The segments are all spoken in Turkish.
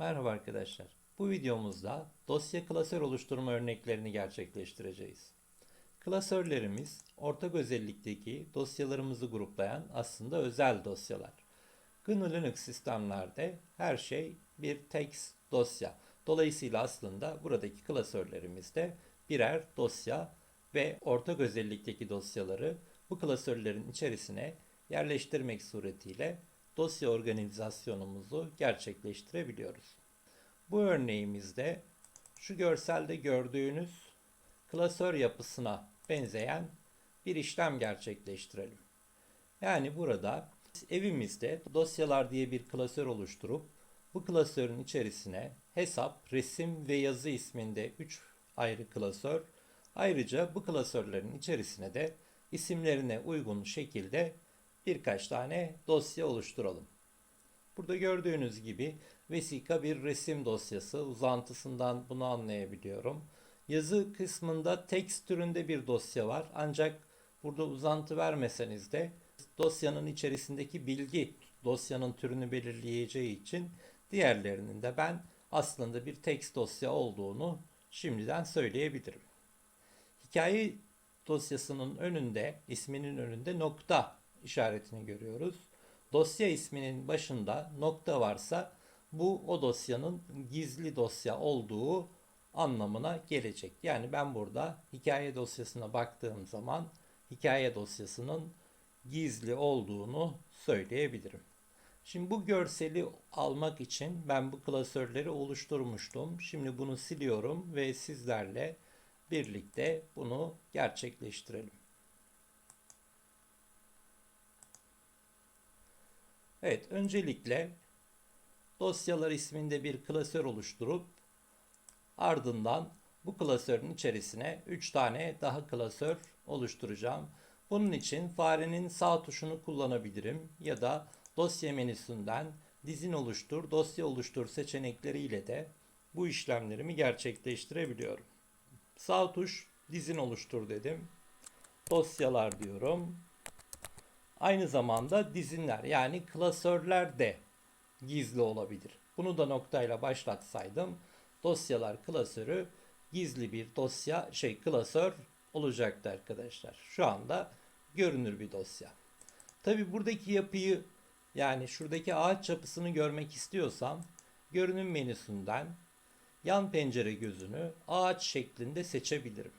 Merhaba arkadaşlar. Bu videomuzda dosya klasör oluşturma örneklerini gerçekleştireceğiz. Klasörlerimiz ortak özellikteki dosyalarımızı gruplayan aslında özel dosyalar. GNU Linux sistemlerde her şey bir text dosya. Dolayısıyla aslında buradaki klasörlerimiz de birer dosya ve ortak özellikteki dosyaları bu klasörlerin içerisine yerleştirmek suretiyle dosya organizasyonumuzu gerçekleştirebiliyoruz. Bu örneğimizde şu görselde gördüğünüz klasör yapısına benzeyen bir işlem gerçekleştirelim. Yani burada evimizde dosyalar diye bir klasör oluşturup bu klasörün içerisine hesap, resim ve yazı isminde 3 ayrı klasör, ayrıca bu klasörlerin içerisine de isimlerine uygun şekilde birkaç tane dosya oluşturalım. Burada gördüğünüz gibi vesika bir resim dosyası uzantısından bunu anlayabiliyorum. Yazı kısmında text türünde bir dosya var ancak burada uzantı vermeseniz de dosyanın içerisindeki bilgi dosyanın türünü belirleyeceği için diğerlerinin de ben aslında bir text dosya olduğunu şimdiden söyleyebilirim. Hikaye dosyasının önünde, isminin önünde nokta işaretini görüyoruz. Dosya isminin başında nokta varsa bu o dosyanın gizli dosya olduğu anlamına gelecek. Yani ben burada hikaye dosyasına baktığım zaman hikaye dosyasının gizli olduğunu söyleyebilirim. Şimdi bu görseli almak için ben bu klasörleri oluşturmuştum. Şimdi bunu siliyorum ve sizlerle birlikte bunu gerçekleştirelim. Evet, öncelikle dosyalar isminde bir klasör oluşturup ardından bu klasörün içerisine 3 tane daha klasör oluşturacağım. Bunun için farenin sağ tuşunu kullanabilirim ya da dosya menüsünden dizin oluştur, dosya oluştur seçenekleriyle de bu işlemlerimi gerçekleştirebiliyorum. Sağ tuş dizin oluştur dedim. Dosyalar diyorum. Aynı zamanda dizinler yani klasörler de gizli olabilir. Bunu da noktayla başlatsaydım dosyalar klasörü gizli bir dosya şey klasör olacaktı arkadaşlar. Şu anda görünür bir dosya. Tabi buradaki yapıyı yani şuradaki ağaç yapısını görmek istiyorsam görünüm menüsünden yan pencere gözünü ağaç şeklinde seçebilirim.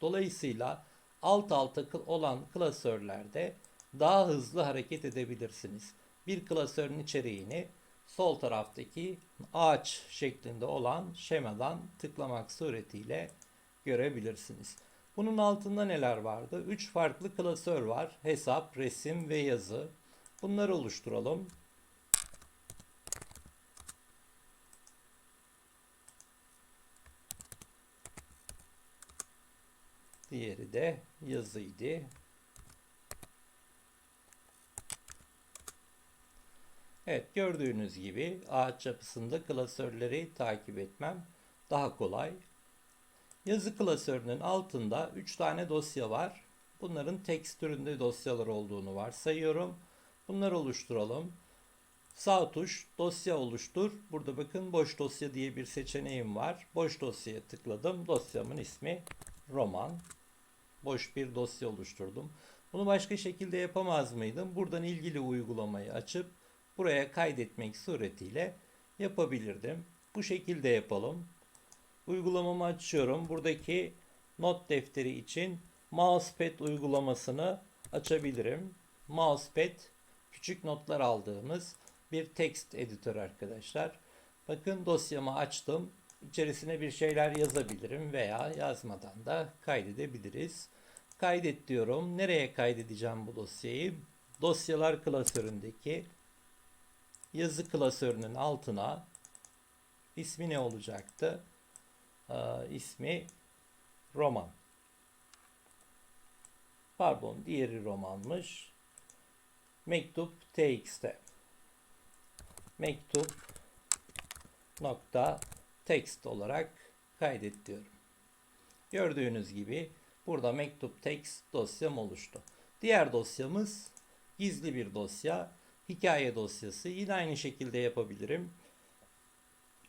Dolayısıyla alt alta olan klasörlerde daha hızlı hareket edebilirsiniz. Bir klasörün içeriğini sol taraftaki ağaç şeklinde olan şemadan tıklamak suretiyle görebilirsiniz. Bunun altında neler vardı? 3 farklı klasör var. Hesap, resim ve yazı. Bunları oluşturalım. Diğeri de yazıydı. Evet gördüğünüz gibi ağaç yapısında klasörleri takip etmem daha kolay. Yazı klasörünün altında 3 tane dosya var. Bunların text türünde dosyalar olduğunu varsayıyorum. Bunları oluşturalım. Sağ tuş dosya oluştur. Burada bakın boş dosya diye bir seçeneğim var. Boş dosyaya tıkladım. Dosyamın ismi roman. Boş bir dosya oluşturdum. Bunu başka şekilde yapamaz mıydım? Buradan ilgili uygulamayı açıp buraya kaydetmek suretiyle yapabilirdim. Bu şekilde yapalım. Uygulamamı açıyorum. Buradaki not defteri için Mousepad uygulamasını açabilirim. Mousepad küçük notlar aldığımız bir text editör arkadaşlar. Bakın dosyamı açtım. İçerisine bir şeyler yazabilirim veya yazmadan da kaydedebiliriz. Kaydet diyorum. Nereye kaydedeceğim bu dosyayı? Dosyalar klasöründeki yazı klasörünün altına ismi ne olacaktı? Ee, ismi roman. Pardon diğeri romanmış. Mektup txt. Mektup nokta text olarak kaydet diyorum. Gördüğünüz gibi burada mektup text dosyam oluştu. Diğer dosyamız gizli bir dosya. Hikaye dosyası. Yine aynı şekilde yapabilirim.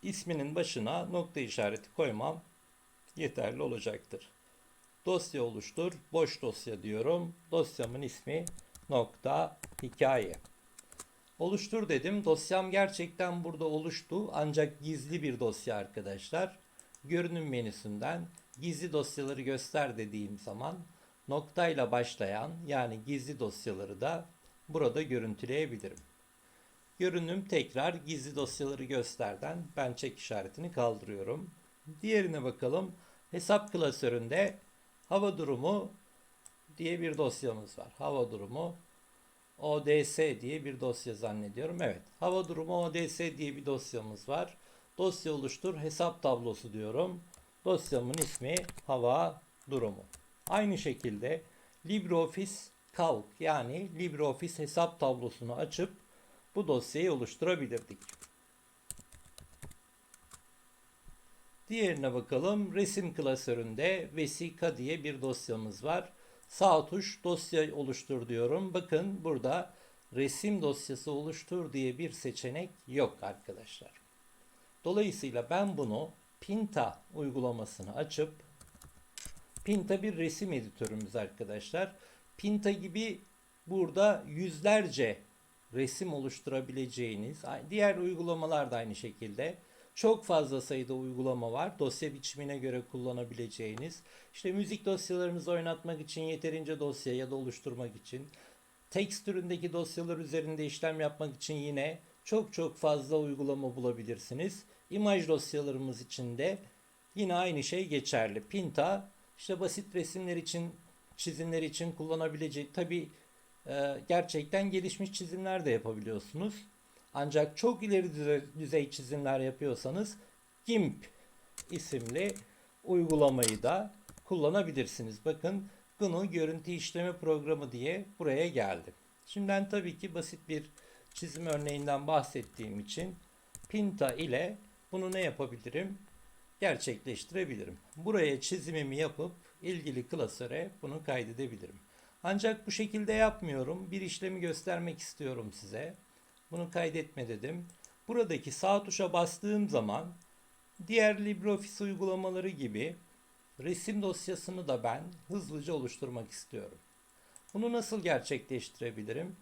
isminin başına nokta işareti koymam yeterli olacaktır. Dosya oluştur, boş dosya diyorum. Dosyamın ismi nokta hikaye. Oluştur dedim. Dosyam gerçekten burada oluştu ancak gizli bir dosya arkadaşlar. Görünüm menüsünden gizli dosyaları göster dediğim zaman noktayla başlayan yani gizli dosyaları da burada görüntüleyebilirim. Görünüm tekrar gizli dosyaları gösterden ben çek işaretini kaldırıyorum. Diğerine bakalım. Hesap klasöründe hava durumu diye bir dosyamız var. Hava durumu ODS diye bir dosya zannediyorum. Evet. Hava durumu ODS diye bir dosyamız var. Dosya oluştur hesap tablosu diyorum. Dosyamın ismi hava durumu. Aynı şekilde LibreOffice Calc yani LibreOffice hesap tablosunu açıp bu dosyayı oluşturabilirdik. Diğerine bakalım. Resim klasöründe vesika diye bir dosyamız var. Sağ tuş dosya oluştur diyorum. Bakın burada resim dosyası oluştur diye bir seçenek yok arkadaşlar. Dolayısıyla ben bunu Pinta uygulamasını açıp Pinta bir resim editörümüz arkadaşlar. Pinta gibi burada yüzlerce resim oluşturabileceğiniz, diğer uygulamalar da aynı şekilde çok fazla sayıda uygulama var. Dosya biçimine göre kullanabileceğiniz. İşte müzik dosyalarınızı oynatmak için yeterince dosya ya da oluşturmak için. Text türündeki dosyalar üzerinde işlem yapmak için yine çok çok fazla uygulama bulabilirsiniz. İmaj dosyalarımız için de yine aynı şey geçerli. Pinta işte basit resimler için, çizimler için kullanabileceği tabi e, gerçekten gelişmiş çizimler de yapabiliyorsunuz. Ancak çok ileri düzey çizimler yapıyorsanız GIMP isimli uygulamayı da kullanabilirsiniz. Bakın GNU görüntü işleme programı diye buraya geldim. Şimdi ben tabii ki basit bir çizim örneğinden bahsettiğim için Pinta ile bunu ne yapabilirim? Gerçekleştirebilirim. Buraya çizimimi yapıp ilgili klasöre bunu kaydedebilirim. Ancak bu şekilde yapmıyorum. Bir işlemi göstermek istiyorum size. Bunu kaydetme dedim. Buradaki sağ tuşa bastığım zaman diğer LibreOffice uygulamaları gibi resim dosyasını da ben hızlıca oluşturmak istiyorum. Bunu nasıl gerçekleştirebilirim?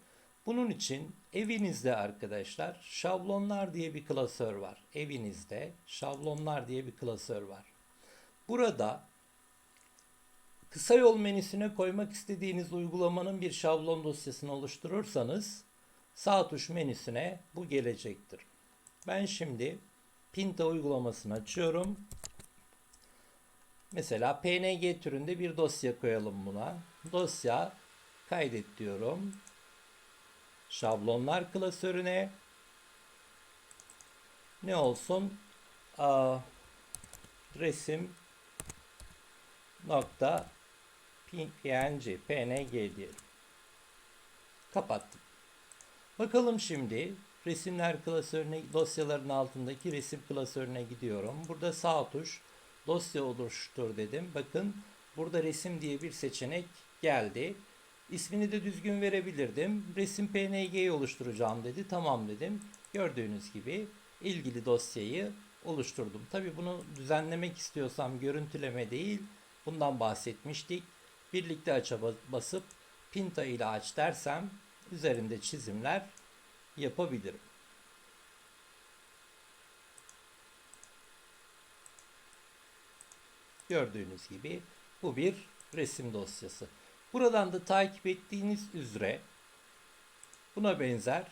Bunun için evinizde arkadaşlar şablonlar diye bir klasör var. Evinizde şablonlar diye bir klasör var. Burada kısa yol menüsüne koymak istediğiniz uygulamanın bir şablon dosyasını oluşturursanız sağ tuş menüsüne bu gelecektir. Ben şimdi Pinta uygulamasını açıyorum. Mesela PNG türünde bir dosya koyalım buna. Dosya kaydet diyorum. Şablonlar klasörüne ne olsun? Aa, resim nokta png png diyelim. Kapattım. Bakalım şimdi resimler klasörüne dosyaların altındaki resim klasörüne gidiyorum. Burada sağ tuş dosya oluştur dedim. Bakın burada resim diye bir seçenek geldi. İsmini de düzgün verebilirdim. Resim PNG'yi oluşturacağım dedi. Tamam dedim. Gördüğünüz gibi ilgili dosyayı oluşturdum. Tabi bunu düzenlemek istiyorsam görüntüleme değil bundan bahsetmiştik. Birlikte aça basıp Pinta ile aç dersem üzerinde çizimler yapabilirim. Gördüğünüz gibi bu bir resim dosyası. Buradan da takip ettiğiniz üzere buna benzer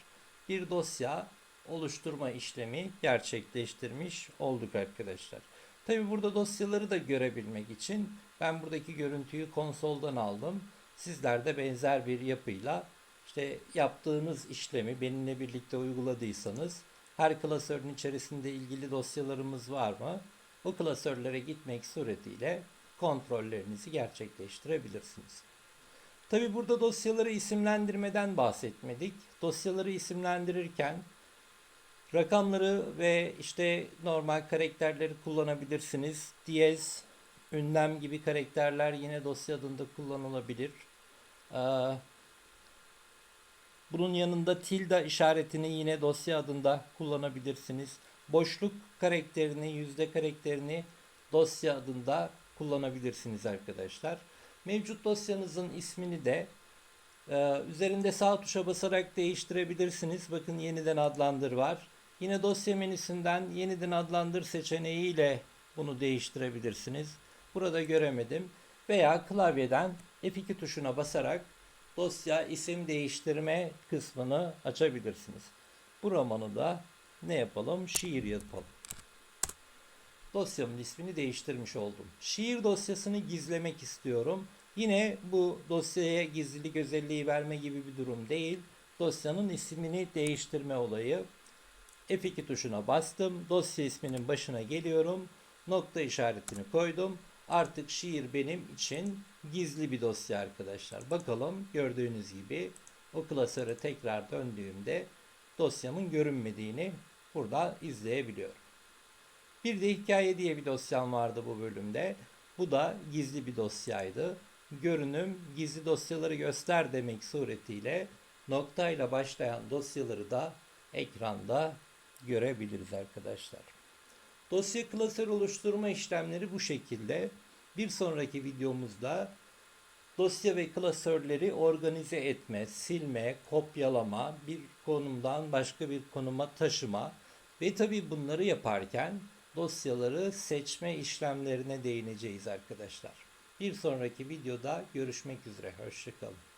bir dosya oluşturma işlemi gerçekleştirmiş olduk arkadaşlar. Tabi burada dosyaları da görebilmek için ben buradaki görüntüyü konsoldan aldım. Sizler de benzer bir yapıyla işte yaptığınız işlemi benimle birlikte uyguladıysanız her klasörün içerisinde ilgili dosyalarımız var mı? Bu klasörlere gitmek suretiyle kontrollerinizi gerçekleştirebilirsiniz. Tabi burada dosyaları isimlendirmeden bahsetmedik. Dosyaları isimlendirirken rakamları ve işte normal karakterleri kullanabilirsiniz. Diyez, ünlem gibi karakterler yine dosya adında kullanılabilir. Ee, Bunun yanında tilde işaretini yine dosya adında kullanabilirsiniz. Boşluk karakterini, yüzde karakterini dosya adında kullanabilirsiniz arkadaşlar. Mevcut dosyanızın ismini de ee, üzerinde sağ tuşa basarak değiştirebilirsiniz. Bakın yeniden adlandır var. Yine dosya menüsünden yeniden adlandır seçeneğiyle bunu değiştirebilirsiniz. Burada göremedim. Veya klavyeden F2 tuşuna basarak dosya isim değiştirme kısmını açabilirsiniz. Bu romanı da ne yapalım? Şiir yapalım. Dosyamın ismini değiştirmiş oldum. Şiir dosyasını gizlemek istiyorum. Yine bu dosyaya gizlilik özelliği verme gibi bir durum değil. Dosyanın ismini değiştirme olayı. F2 tuşuna bastım. Dosya isminin başına geliyorum. Nokta işaretini koydum. Artık şiir benim için gizli bir dosya arkadaşlar. Bakalım gördüğünüz gibi o klasöre tekrar döndüğümde dosyamın görünmediğini burada izleyebiliyorum. Bir de hikaye diye bir dosyam vardı bu bölümde. Bu da gizli bir dosyaydı. Görünüm gizli dosyaları göster demek suretiyle noktayla başlayan dosyaları da ekranda görebiliriz arkadaşlar. Dosya klasör oluşturma işlemleri bu şekilde. Bir sonraki videomuzda dosya ve klasörleri organize etme, silme, kopyalama, bir konumdan başka bir konuma taşıma ve tabi bunları yaparken dosyaları seçme işlemlerine değineceğiz arkadaşlar. Bir sonraki videoda görüşmek üzere. Hoşçakalın.